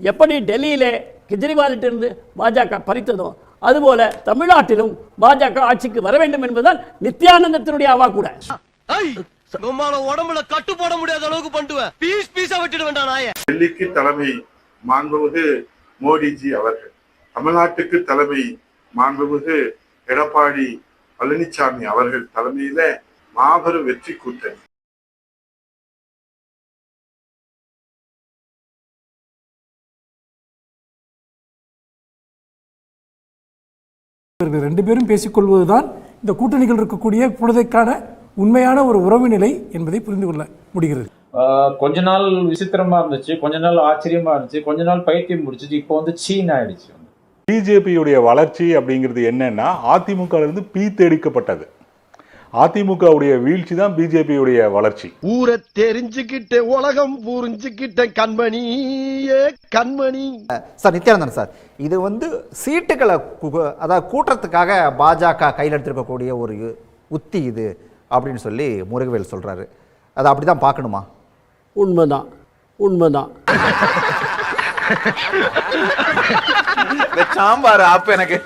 எப்படி டெல்லியிலே கெஜ்ரிவாலிட்டிருந்து பாஜக பறித்ததோ அதுபோல தமிழ்நாட்டிலும் பாஜக ஆட்சிக்கு வர வேண்டும் என்பதுதான் நித்யானந்தத்தினுடைய அவா கூட. உடம்புல கட்டு போட முடியாத அளவுக்கு பண்ணுவேன் பீஸ் பீஸா நாய. டெல்லிக்கு தலைமை மாண்புமிகு மோடிஜி அவர்கள் தமிழ்நாட்டுக்கு தலைமை மாண்புமிகு எடப்பாடி பழனிசாமி அவர்கள் தலைமையில மாபெரும் வெற்றி கூட்டணி. இவர்கள் ரெண்டு பேரும் பேசிக்கொள்வதுதான் இந்த கூட்டணிகள் இருக்கக்கூடிய பொழுதைக்கான உண்மையான ஒரு உறவு நிலை என்பதை புரிந்து கொள்ள முடிகிறது. கொஞ்ச நாள் விசித்திரமா இருந்துச்சு கொஞ்ச நாள் ஆச்சரியமா இருந்துச்சு கொஞ்ச நாள் பைத்தியம் முடிச்சிச்சு இப்போ வந்து சீன் ஆயிடுச்சு பிஜேபியுடைய வளர்ச்சி அப்படிங்கிறது என்னன்னா அதிமுக இருந்து பீத்தெடுக்கப்பட்டது. அதிமுகவுடைய வீழ்ச்சி தான் பிஜேபியுடைய வளர்ச்சி. ஊரை தெரிஞ்சுக்கிட்ட உலகம் புரிஞ்சுக்கிட்ட கண்மணி கண்மணி. சார் நித்யானந்தன் சார் இது வந்து சீட்டுகளை அதாவது கூட்டுறதுக்காக பாஜக கையில் எடுத்திருக்கக்கூடிய ஒரு உத்தி இது அப்படின்னு சொல்லி முருகவேல் சொல்றாரு. அதை அப்படி தான் பார்க்கணுமா? உண்மைதான் உண்மைதான். சாம்பார் ஆப்பு எனக்கு.